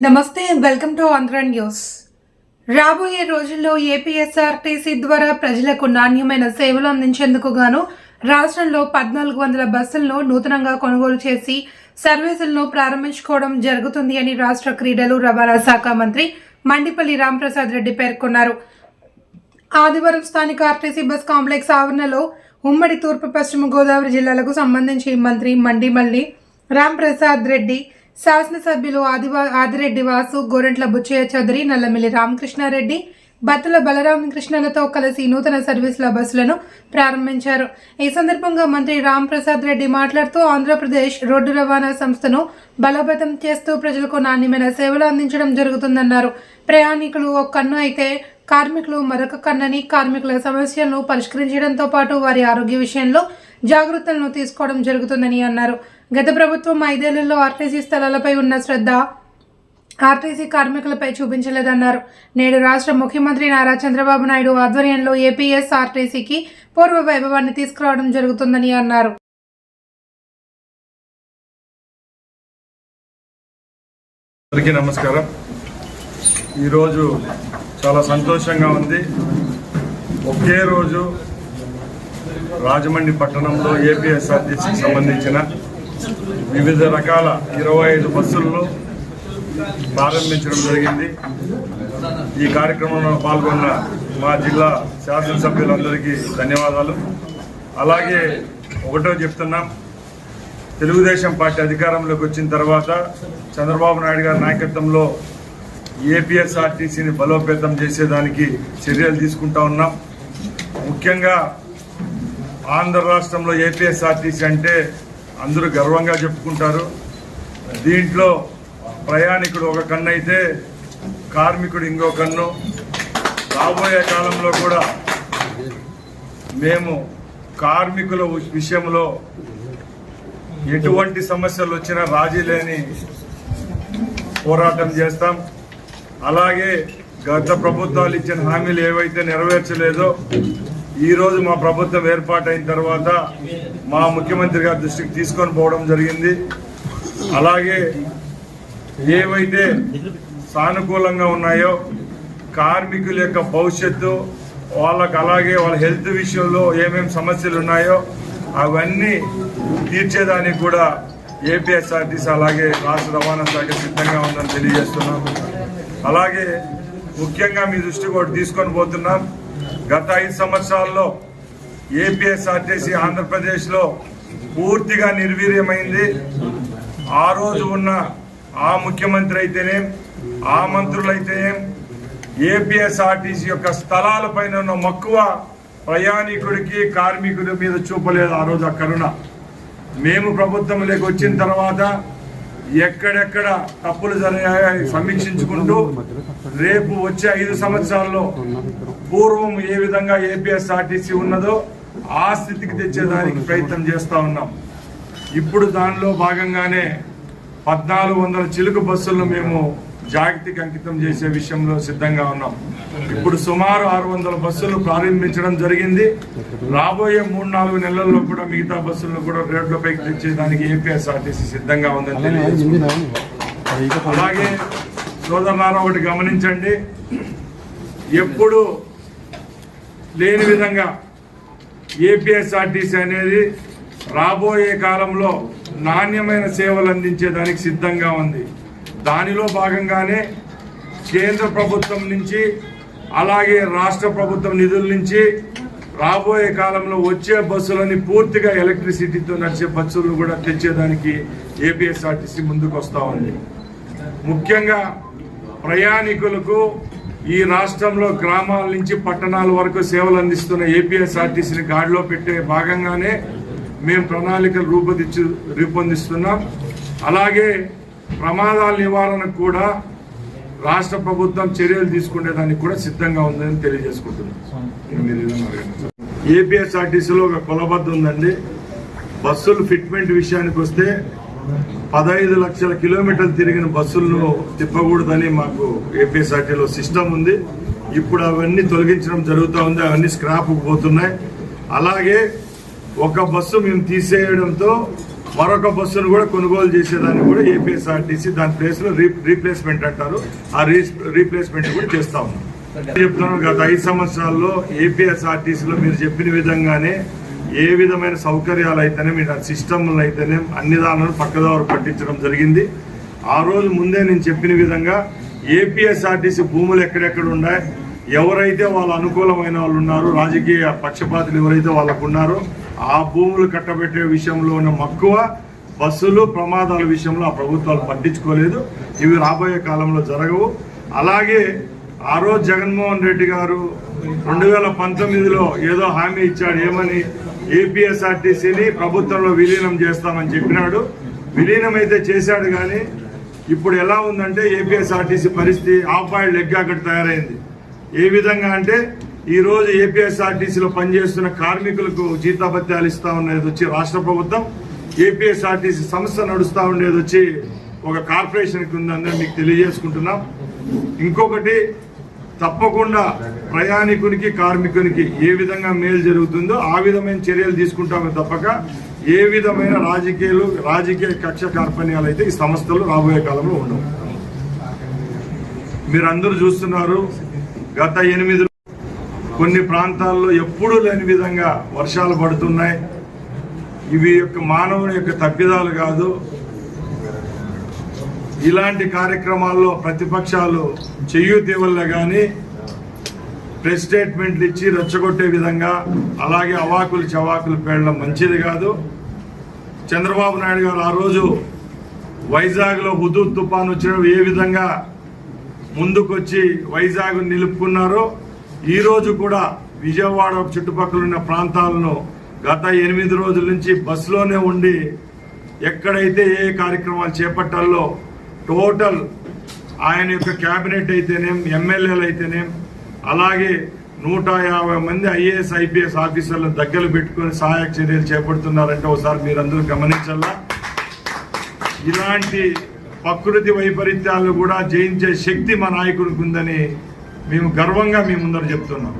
నమస్తే welcome to Andhra news. రాబోయే రోజుల్లో ఏపీఎస్ఆర్టీసీ ద్వారా ప్రజలకు నాణ్యమైన సేవలు అందించేందుకు గాను రాష్ట్రంలో పద్నాలుగు వందల బస్సులను నూతనంగా కొనుగోలు చేసి సర్వీసులను ప్రారంభించుకోవడం జరుగుతుంది అని రాష్ట్ర క్రీడలు రవాణా శాఖ మంత్రి మండిపల్లి రాంప్రసాద్ రెడ్డి పేర్కొన్నారు. ఆదివారం స్థానిక ఆర్టీసీ బస్ కాంప్లెక్స్ ఆవరణలో ఉమ్మడి తూర్పు పశ్చిమ గోదావరి జిల్లాలకు సంబంధించి మంత్రి మండిమల్లి రాంప్రసాద్ రెడ్డి శాసనసభ్యులు ఆదివా ఆదిరెడ్డి వాసు గోరంట్ల బుచ్చయ్య చౌదరి నల్లమిల్లి రామకృష్ణారెడ్డి బత్తుల బలరామకృష్ణలతో కలిసి నూతన సర్వీసుల బస్సులను ప్రారంభించారు. ఈ సందర్భంగా మంత్రి రాంప్రసాద్ రెడ్డి మాట్లాడుతూ ఆంధ్రప్రదేశ్ రోడ్డు రవాణా సంస్థను బలోపేతం చేస్తూ ప్రజలకు నాణ్యమైన సేవలు అందించడం జరుగుతుందన్నారు. ప్రయాణికులు ఒక కన్ను అయితే కార్మికులు మరొక కన్నని కార్మికుల సమస్యలను పరిష్కరించడంతో పాటు వారి ఆరోగ్య విషయంలో జాగ్రత్తలను తీసుకోవడం జరుగుతుందని అన్నారు. గత ప్రభుత్వం ఐదేళ్ళలో ఆర్టీసీ స్థలాలపై ఉన్న శ్రద్ధ ఆర్టీసీ కార్మికులపై చూపించలేదన్నారు. నేడు రాష్ట్ర ముఖ్యమంత్రి నారా చంద్రబాబు నాయుడు ఆధ్వర్యంలో ఏపీఎస్ ఆర్టీసీకి పూర్వ వైభవాన్ని తీసుకురావడం జరుగుతుందని అన్నారు. అందరికీ నమస్కారం. ఈరోజు చాలా సంతోషంగా ఉంది. ఒకే రోజు రాజమండ్రి పట్టణంలో ఏపీఎస్ఆర్టీసీకి సంబంధించిన వివిధ రకాల ఇరవై ఐదు బస్సులను ప్రారంభించడం జరిగింది. ఈ కార్యక్రమంలో పాల్గొన్న మా జిల్లా శాసనసభ్యులందరికీ ధన్యవాదాలు. అలాగే ఒకటో చెప్తున్నాం. తెలుగుదేశం పార్టీ అధికారంలోకి వచ్చిన తర్వాత చంద్రబాబు నాయుడు గారి నాయకత్వంలో ఏపీఎస్ఆర్టీసీని బలోపేతం చేసేదానికి చర్యలు తీసుకుంటా ఉన్నాం. ముఖ్యంగా ఆంధ్ర రాష్ట్రంలో ఏపీఎస్ఆర్టీసీ అంటే అందరూ గర్వంగా చెప్పుకుంటారు. దీంట్లో ప్రయాణికుడు ఒక కన్ను అయితే కార్మికుడు ఇంకో కన్ను. రాబోయే కాలంలో కూడా మేము కార్మికుల విషయంలో ఎటువంటి సమస్యలు వచ్చినా రాజీ లేని పోరాటం చేస్తాం. అలాగే గత ప్రభుత్వాలు ఇచ్చిన హామీలు ఏవైతే నెరవేర్చలేదో ఈ రోజు మా ప్రభుత్వం ఏర్పాటైన తర్వాత మా ముఖ్యమంత్రి గారి దృష్టికి తీసుకొని పోవడం జరిగింది. అలాగే ఏవైతే సానుకూలంగా ఉన్నాయో కార్మికుల యొక్క భవిష్యత్తు వాళ్ళకు అలాగే వాళ్ళ హెల్త్ విషయంలో ఏమేమి సమస్యలు ఉన్నాయో అవన్నీ తీర్చేదానికి కూడా ఏపీఎస్ఆర్టీసీ అలాగే రాష్ట్ర రవాణా శాఖ సిద్ధంగా ఉందని తెలియజేస్తున్నాం. అలాగే ముఖ్యంగా మీ దృష్టి కూడా తీసుకొని పోతున్నాం. గత ఐదు సంవత్సరాల్లో ఏపీఎస్ఆర్టీసీ ఆంధ్రప్రదేశ్లో పూర్తిగా నిర్వీర్యమైంది. ఆ రోజు ఉన్న ఆ ముఖ్యమంత్రి అయితేనేం ఆ మంత్రులైతేనేం ఏపీఎస్ఆర్టీసీ యొక్క స్థలాల పైన ఉన్న మక్కువ ప్రయాణికుడికి కార్మికుడి మీద చూపలేదు ఆ రోజు ఆ కరుణ. మేము ప్రభుత్వంలోకి వచ్చిన తర్వాత ఎక్కడెక్కడ తప్పులు జరిగాయో సమీక్షించుకుంటూ రేపు వచ్చే ఐదు సంవత్సరాల్లో పూర్వం ఏ విధంగా ఏపీఎస్ఆర్టీసీ ఉన్నదో ఆ స్థితికి తెచ్చేదానికి ప్రయత్నం చేస్తా ఉన్నాం. ఇప్పుడు దానిలో భాగంగానే పద్నాలుగు వందల చిలుకు బస్సులను మేము జాగతికి అంకితం చేసే విషయంలో సిద్ధంగా ఉన్నాం. ఇప్పుడు సుమారు ఆరు వందల బస్సులు ప్రారంభించడం జరిగింది. రాబోయే మూడు నాలుగు నెలల్లో కూడా మిగతా బస్సులను కూడా రేట్లపైకి తెచ్చేదానికి ఏపీఎస్ఆర్టీసీ సిద్ధంగా ఉందని అలాగే సోదరులారా ఒకటి గమనించండి. ఎప్పుడు లేని విధంగా ఏపీఎస్ఆర్టీసీ అనేది రాబోయే కాలంలో నాణ్యమైన సేవలు అందించేదానికి సిద్ధంగా ఉంది. దానిలో భాగంగానే కేంద్ర ప్రభుత్వం నుంచి అలాగే రాష్ట్ర ప్రభుత్వం నిధుల నుంచి రాబోయే కాలంలో వచ్చే బస్సులని పూర్తిగా ఎలక్ట్రిసిటీతో నడిచే బస్సులను కూడా తెచ్చేదానికి ఏపీఎస్ఆర్టీసీ ముందుకు వస్తూ ఉంది. ముఖ్యంగా ప్రయాణికులకు ఈ రాష్ట్రంలో గ్రామాల నుంచి పట్టణాల వరకు సేవలు అందిస్తున్న ఏపీఎస్ఆర్టీసీని గాడిలో పెట్టే భాగంగానే మేము ప్రణాళికలు రూపొందించు రూపొందిస్తున్నాం. అలాగే ప్రమాదాల నివారణకు కూడా రాష్ట్ర ప్రభుత్వం చర్యలు తీసుకునేదానికి కూడా సిద్ధంగా ఉందని తెలియజేసుకుంటున్నారు ఏపీఎస్ఆర్టీసీలో ఒక కొలబద్ద ఉందండి. బస్సులు ఫిట్మెంట్ విషయానికి వస్తే పదహైదు లక్షల కిలోమీటర్లు తిరిగిన బస్సులను తిప్పకూడదని మాకు ఏపీఎస్ఆర్టీలో సిస్టమ్ ఉంది. ఇప్పుడు అవన్నీ తొలగించడం జరుగుతూ ఉంది. అవన్నీ స్క్రాప్ పోతున్నాయి. అలాగే ఒక బస్సు మేము తీసేయడంతో మరొక బస్సును కూడా కొనుగోలు చేసేదాన్ని కూడా ఏపీఎస్ఆర్టీసీ దాని ప్లేస్లో రీ- రీప్లేస్మెంట్ అంటారు. ఆ రీ- రీప్లేస్మెంట్ కూడా చేస్తా ఉన్నాం. చెప్తున్నాను గత ఐదు సంవత్సరాల్లో ఏపీఎస్ఆర్టీసీలో మీరు చెప్పిన విధంగానే ఏ విధమైన సౌకర్యాలు అయితేనే మీరు సిస్టమ్లు అయితేనే అన్ని దానిలను పక్కదారు పట్టించడం జరిగింది. ఆ రోజు ముందే నేను చెప్పిన విధంగా ఏపీఎస్ఆర్టీసీ భూములు ఎక్కడెక్కడ ఉన్నాయి ఎవరైతే వాళ్ళ అనుకూలమైన వాళ్ళు ఉన్నారో రాజకీయ పక్షపాతులు ఎవరైతే వాళ్ళకు ఉన్నారో ఆ భూములు కట్టబెట్టే విషయంలో ఉన్న మక్కువ బస్సులు ప్రమాదాల విషయంలో ఆ ప్రభుత్వాలు పట్టించుకోలేదు. ఇవి రాబోయే కాలంలో జరగవు. అలాగే ఆ రోజు జగన్మోహన్ రెడ్డి గారు రెండు వేల పంతొమ్మిదిలో ఏదో హామీ ఇచ్చాడు ఏమని ఏపీఎస్ఆర్టీసీని ప్రభుత్వంలో విలీనం చేస్తామని చెప్పినాడు. విలీనం అయితే చేశాడు కానీ ఇప్పుడు ఎలా ఉందంటే ఏపీఎస్ఆర్టీసీ పరిస్థితి ఆఫ్ బాయిల్డ్ ఎగ్ అక్కడ తయారైంది. ఏ విధంగా అంటే ఈ రోజు ఏపీఎస్ఆర్టీసీలో పనిచేస్తున్న కార్మికులకు జీతాభత్యాలు ఇస్తా ఉన్నది వచ్చి రాష్ట్ర ప్రభుత్వం. ఏపీఎస్ఆర్టీసీ సంస్థ నడుస్తూ ఉండేది వచ్చి ఒక కార్పొరేషన్కి ఉందని మీకు తెలియజేసుకుంటున్నాం. ఇంకొకటి తప్పకుండా ప్రయాణికునికి కార్మికునికి ఏ విధంగా మేలు జరుగుతుందో ఆ విధమైన చర్యలు తీసుకుంటామే తప్పక ఏ విధమైన రాజకీయాలు రాజకీయ కక్ష కార్పణ్యాలు అయితే ఈ సంస్థలు రాబోయే కాలంలో ఉండవు. మీరందరూ చూస్తున్నారు గత ఎనిమిది కొన్ని ప్రాంతాల్లో ఎప్పుడూ లేని విధంగా వర్షాలు పడుతున్నాయి. ఇవి యొక్క మానవుని యొక్క తప్పిదాలు కాదు. ఇలాంటి కార్యక్రమాల్లో ప్రతిపక్షాలు చెయ్యూతి వల్ల కానీ ప్రెస్ స్టేట్మెంట్లు ఇచ్చి రెచ్చగొట్టే విధంగా అలాగే అవాకులు చవాకులు పేడడం మంచిది కాదు. చంద్రబాబు నాయుడు గారు ఆ రోజు వైజాగ్లో హుదూ తుఫాన్ వచ్చిన ఏ విధంగా ముందుకొచ్చి వైజాగ్ నిలుపుకున్నారో ఈరోజు కూడా విజయవాడ చుట్టుపక్కల ఉన్న ప్రాంతాలను గత ఎనిమిది రోజుల నుంచి బస్సులోనే ఉండి ఎక్కడైతే ఏ కార్యక్రమాలు చేపట్టాలో టోటల్ ఆయన యొక్క క్యాబినెట్ అయితేనేం ఎమ్మెల్యేలు అయితేనేం అలాగే నూట యాభై మంది ఐఏఎస్ ఐపీఎస్ ఆఫీసర్లను దగ్గర పెట్టుకొని సహాయక చర్యలు చేపడుతున్నారంటే ఒకసారి మీరందరూ గమనించాలా ఇలాంటి ప్రకృతి వైపరీత్యాలను కూడా జయించే శక్తి మా నాయకుడికి ఉందని మేము గర్వంగా మీ ముందర చెప్తున్నాం.